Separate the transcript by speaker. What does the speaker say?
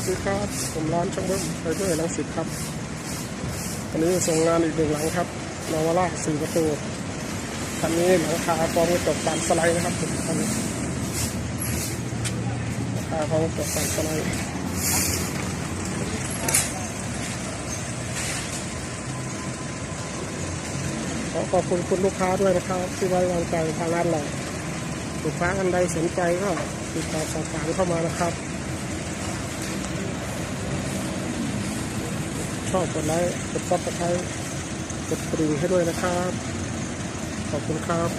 Speaker 1: วัสดีครับ ผมร้านช่างเบิ้มไปเรื่อยลังสิตครับวันนี้ส่งงานอีกหนึ่งหลังครับนาวาร่าสี่ประตูคันนี้หลังคาพร้อมกับจบการสไลด์นะครับผมคันนี้หลังคาพร้อมกับจบการสไลด์ขอขอบคุณคุณลูกค้าด้วยนะครับ ที่ไว้วางใจทางร้านเราลูกค้าอันใดสนใจก็ติดต่อสอบถามเข้ามานะครับ ชอบกดไลค์กดซับสไครต์กดกระดิ่งให้ด้วยนะครับ ขอบคุณครับ